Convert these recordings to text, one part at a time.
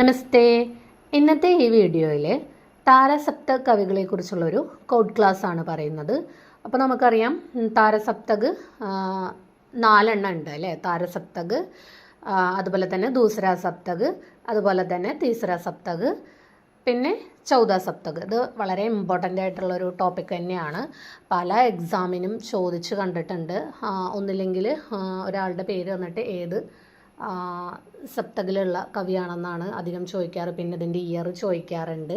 നമസ്തേ. ഇന്നത്തെ ഈ വീഡിയോയിൽ താരസപ്ത കവികളെക്കുറിച്ചുള്ളൊരു കോഡ് ക്ലാസ് ആണ് പറയുന്നത്. അപ്പോൾ നമുക്കറിയാം താരസപ്തക് നാലെണ്ണം ഉണ്ട് അല്ലേ? താരസപ്തക് അതുപോലെ തന്നെ ദൂസര സപ്തക് അതുപോലെ തന്നെ തീസര സപ്തക് പിന്നെ ചൗദ സപ്തക് ഇത് വളരെ ഇമ്പോർട്ടന്റ് ആയിട്ടുള്ളൊരു ടോപ്പിക് തന്നെയാണ്. പല എക്സാമിനും ചോദിച്ച് കണ്ടിട്ടുണ്ട്. ഒന്നില്ലെങ്കിൽ ഒരാളുടെ പേര് വന്നിട്ട് ഏത് സപ്തകിലുള്ള കവിയാണെന്നാണ് അധികം ചോദിക്കാറ്. പിന്നെ ഇതിന്റെ ഇയർ ചോദിക്കാറുണ്ട്.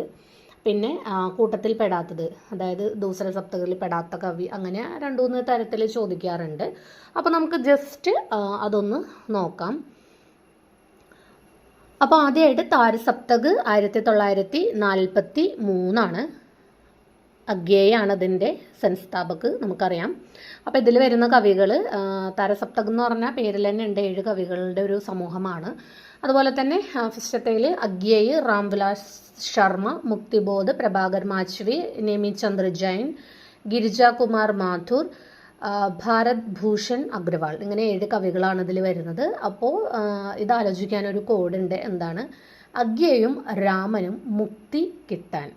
പിന്നെ കൂട്ടത്തിൽ പെടാത്തത്. അതായത് ദൂസര സപ്തകളിൽ പെടാത്ത കവി അങ്ങനെ രണ്ടു മൂന്ന് തരത്തിൽ ചോദിക്കാറുണ്ട്. അപ്പോൾ നമുക്ക് ജസ്റ്റ് അതൊന്ന് നോക്കാം. അപ്പോൾ ആദ്യമായിട്ട് താരസപ്തക് ആയിരത്തി തൊള്ളായിരത്തി നാൽപ്പത്തി മൂന്നാണ്. അഗ്ഗേയാണ് അതിന്റെ സംസ്ഥാപക് നമുക്കറിയാം. അപ്പോൾ ഇതിൽ വരുന്ന കവികൾ താരസപ്തക് എന്ന് പറഞ്ഞാൽ പേരിൽ തന്നെ ഉണ്ട് ഏഴ് കവികളുടെ ഒരു സമൂഹമാണ്. അതുപോലെ തന്നെ ഫസ്റ്റത്തേൽ അഗ്യേയ് റാംവിലാസ് ശർമ്മ മുക്തിബോധ് പ്രഭാകർ മാച്വി നേമി ചന്ദ്ര ജൈൻ ഗിരിജാകുമാർ മാഥുർ ഭാരത് ഭൂഷൺ അഗ്രവാൾ. ഇങ്ങനെ ഏഴ് കവികളാണ് ഇതിൽ വരുന്നത്. അപ്പോൾ ഇത് ആലോചിക്കാൻ ഒരു കോഡുണ്ട് എന്താണ്? അഗ്യയും രാമനും മുക്തി കിട്ടാൻ.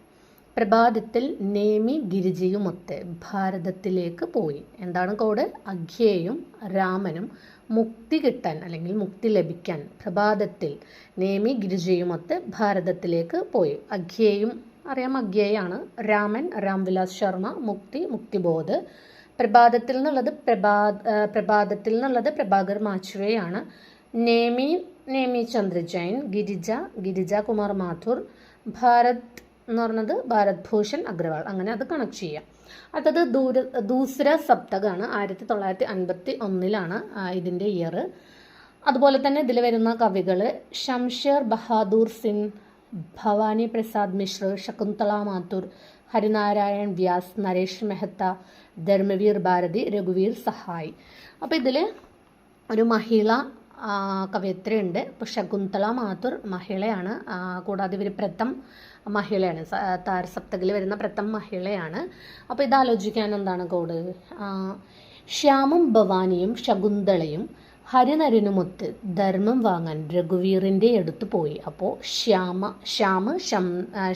പ്രഭാതത്തിൽ നേമി ഗിരിജയുമൊത്ത് ഭാരതത്തിലേക്ക് പോയി. എന്താണ് കോഡ്? അഖ്യയും രാമനും മുക്തി കിട്ടാൻ അല്ലെങ്കിൽ മുക്തി ലഭിക്കാൻ പ്രഭാതത്തിൽ നേമി ഗിരിജയുമൊത്ത് ഭാരതത്തിലേക്ക് പോയി. അഖ്യയും അറിയാം അഖ്യയാണ് രാമൻ രാംവിലാസ് ശർമ്മ മുക്തി മുക്തിബോധ്. പ്രഭാതത്തിൽ എന്നുള്ളത് പ്രഭാ പ്രഭാതത്തിൽ എന്നുള്ളത് പ്രഭാകർ മാച്ചുവയാണ്. നേമി നേമി ചന്ദ്രജൈൻ ഗിരിജ ഗിരിജ കുമാർ മാഥുർ. ഭാരത് എന്ന് പറഞ്ഞത് ഭാരത് ഭൂഷൺ അഗ്രവാൾ. അങ്ങനെ അത് കണക്ട് ചെയ്യാം. അടുത്തത് ദൂര ദൂസര സപ്തകാണ്. ആയിരത്തി തൊള്ളായിരത്തി അൻപത്തി ഒന്നിലാണ് ഇതിന്റെ ഇയർ അതുപോലെ തന്നെ ഇതിൽ വരുന്ന കവികൾ ഷംഷേർ ബഹാദൂർ സിംഗ് ഭവാനി പ്രസാദ് മിശ്ര ശകുന്തള മാത്തൂർ ഹരിനാരായൺ വ്യാസ് നരേഷ് മെഹത്ത ധർമ്മവീർ ഭാരതി രഘുവീർ സഹായ്. അപ്പോൾ ഇതിൽ ഒരു മഹിള കവയിത്രിയുണ്ട്. ഇപ്പോൾ ശകുന്തള മാത്തൂർ മഹിളയാണ്. കൂടാതെ ഇവർ പ്രഥം മഹിളയാണ്. താരസപ്തകിൽ വരുന്ന പ്രഥം മഹിളയാണ്. അപ്പോൾ ഇത് ആലോചിക്കാൻ എന്താണ് കോഡ് ശ്യാമും ഭവാനിയും ശകുന്തളയും ഹരിനരനുമൊത്ത് ധർമ്മം വാങ്ങാൻ രഘുവീറിന്റെ അടുത്ത് പോയി. അപ്പോൾ ശ്യാമ ശ്യാമ് ഷം ആ,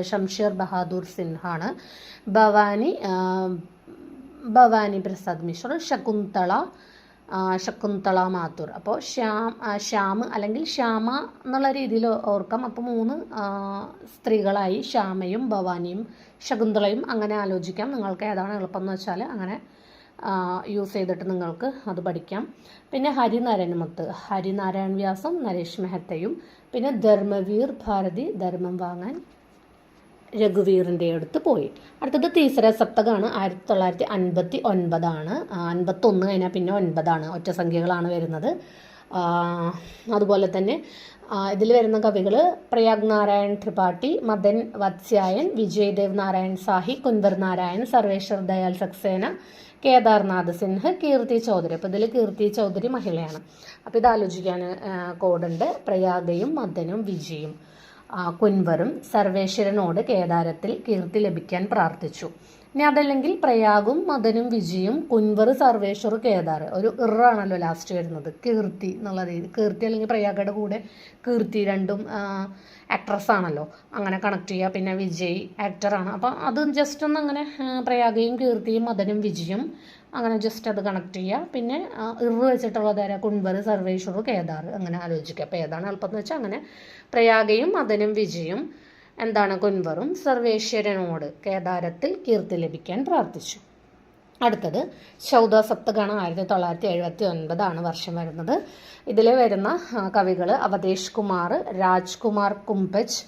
ശംഷേർ ബഹാദൂർ സിൻഹാണ്. ഭവാനി ഭവാനി പ്രസാദ് മിശ്ര ശകുന്തള ശകുന്തള മാത്തൂർ. അപ്പോൾ ശ്യാം ശ്യാം അല്ലെങ്കിൽ ശ്യാമ എന്നുള്ള രീതിയിൽ ഓർക്കാം. അപ്പോൾ മൂന്ന് സ്ത്രീകളായി ശ്യാമയും ഭവാനിയും ശകുന്തളയും അങ്ങനെ ആലോചിക്കാം. നിങ്ങൾക്ക് ഏതാണ് എളുപ്പം എന്ന് വെച്ചാൽ അങ്ങനെ യൂസ് ചെയ്തിട്ട് നിങ്ങൾക്ക് അത് പഠിക്കാം. പിന്നെ ഹരിനാരായണമത്ത് ഹരിനാരായൺ വ്യാസം നരേഷ് മെഹത്തയും. പിന്നെ ധർമ്മവീർ ഭാരതി ധർമ്മം വാങ്ങാൻ രഘുവീറിന്റെ അടുത്ത് പോയി. അടുത്തത് തീസര സപ്തകമാണ് ആയിരത്തി തൊള്ളായിരത്തി അൻപത്തി ഒൻപതാണ്. അൻപത്തൊന്ന് കഴിഞ്ഞാൽ പിന്നെ ഒൻപതാണ്. ഒറ്റ സംഖ്യകളാണ് വരുന്നത്. അതുപോലെ തന്നെ ഇതിൽ വരുന്ന കവികൾ പ്രയാഗ് നാരായൺ ത്രിപാഠി മദൻ വത്സ്യായൻ വിജയ്ദേവ് നാരായൺ സാഹി കുന്ദർ നാരായൺ സർവേശ്വർ ദയാൽ സക്സേന കേദാർനാഥ് സിൻഹ് കീർത്തി ചൗധരി. അപ്പോൾ ഇതിൽ കീർത്തി ചൗധരി മഹിളയാണ്. അപ്പോൾ ഇത് ആലോചിക്കാൻ കോഡുണ്ട്. പ്രയാഗയും മദനും വിജയും. കുൻവറും സർവേശ്വരനോട് കേദാരത്തിൽ കീർത്തി ലഭിക്കാൻ പ്രാർത്ഥിച്ചു. ഇനി അതല്ലെങ്കിൽ പ്രയാഗും മദനും വിജയും കുൻവർ സർവേശ്വർ കേദാർ. ഒരു ഇറാണല്ലോ ലാസ്റ്റ് വരുന്നത്. കീർത്തി എന്നുള്ള രീതി. കീർത്തി അല്ലെങ്കിൽ പ്രയാഗയുടെ കൂടെ കീർത്തി രണ്ടും ആക്ട്രസ് ആണല്ലോ. അങ്ങനെ കണക്ട് ചെയ്യുക. പിന്നെ വിജയ് ആക്ടറാണ് അപ്പം അത് ജസ്റ്റ് ഒന്ന് അങ്ങനെ പ്രയാഗയും കീർത്തിയും മദനും വിജയും അങ്ങനെ ജസ്റ്റ് അത് കണക്ട് ചെയ്യുക. പിന്നെ ഇറു വെച്ചിട്ടുള്ളത് ആരാ? കുൻവർ സർവേശ്വർ കേദാർ. അങ്ങനെ ആലോചിക്കുക. അപ്പോൾ ഏതാണ് എളുപ്പം എന്ന് വെച്ചാൽ അങ്ങനെ. പ്രയാഗയും മദനും വിജയും എന്താണ് കുൻവറും സർവേശ്വരനോട് കേദാരത്തിൽ കീർത്തി ലഭിക്കാൻ പ്രാർത്ഥിച്ചു. അടുത്തത് ചൗദ സപ്തഗണം ആയിരത്തി തൊള്ളായിരത്തി എഴുപത്തി ഒൻപതാണ് വർഷം വരുന്നത്. ഇതിൽ വരുന്ന കവികൾ അവതേഷ് കുമാർ രാജ്കുമാർ കുംഭജ്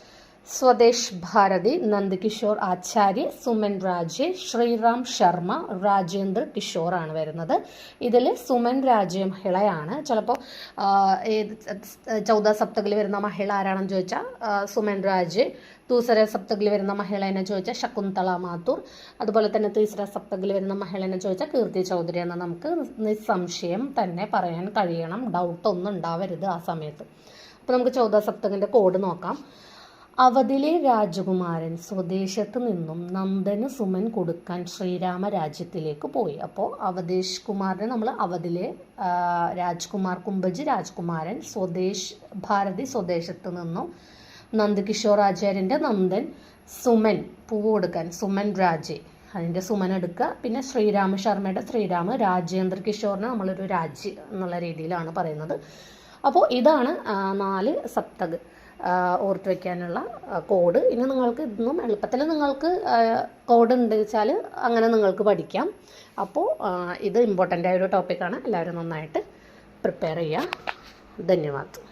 സ്വദേശ് ഭാരതി നന്ദകിഷോർ ആചാര്യ സുമൻ രാജെ ശ്രീറാം ശർമ്മ രാജേന്ദ്ര കിഷോർ ആണ് വരുന്നത്. ഇതിൽ സുമൻ രാജേ മഹിളയാണ് ചിലപ്പോൾ ചൗദ സപ്തകിൽ വരുന്ന മഹിള ആരാണെന്ന് ചോദിച്ചാൽ സുമൻ രാജെ തൂസര സപ്തകിൽ വരുന്ന മഹിളേനെ ചോദിച്ചാൽ ശകുന്തള മാത്തൂർ. അതുപോലെ തന്നെ തീസര സപ്തകിൽ വരുന്ന മഹിളേനെ ചോദിച്ചാൽ കീർത്തി ചൗധരി എന്ന് നമുക്ക് നിസ്സംശയം തന്നെ പറയാൻ കഴിയണം. ഡൗട്ടൊന്നും ഉണ്ടാവരുത് ആ സമയത്ത്. അപ്പോൾ നമുക്ക് ചൗദ സപ്തകിന്റെ കോഡ് നോക്കാം. അവധിലെ രാജകുമാരൻ സ്വദേശത്ത് നിന്നും നന്ദന് സുമൻ കൊടുക്കാൻ ശ്രീരാമ രാജ്യത്തിലേക്ക് പോയി. അപ്പോൾ അവധേഷ് കുമാറിനെ നമ്മൾ അവധിലെ രാജ്കുമാർ കുംഭജി രാജ്കുമാരൻ സ്വദേശ് ഭാരതി സ്വദേശത്ത് നിന്നും നന്ദകിഷോർ ആചാര്യന്റെ നന്ദൻ സുമൻ പൂവ് കൊടുക്കാൻ സുമൻ രാജെ അതിന്റെ സുമൻ എടുക്കുക. പിന്നെ ശ്രീരാമ ശർമ്മയുടെ ശ്രീരാമ രാജേന്ദ്ര കിഷോറിനെ നമ്മളൊരു രാജ് എന്നുള്ള രീതിയിലാണ് പറയുന്നത്. അപ്പോൾ ഇതാണ് നാല് സപ്തക്. ഓർത്ത് വയ്ക്കാനുള്ള കോഡ് ഇനി നിങ്ങൾക്ക് ഇതൊന്നും എളുപ്പത്തിൽ നിങ്ങൾക്ക് കോഡ് ഉണ്ട് വെച്ചാൽ അങ്ങനെ നിങ്ങൾക്ക് പഠിക്കാം. അപ്പോൾ ഇത് ഇമ്പോർട്ടന്റ് ആയ ഒരു ടോപ്പിക്കാണ് എല്ലാവരും നന്നായിട്ട് പ്രിപ്പയർ ചെയ്യുക. ധന്യവാദം.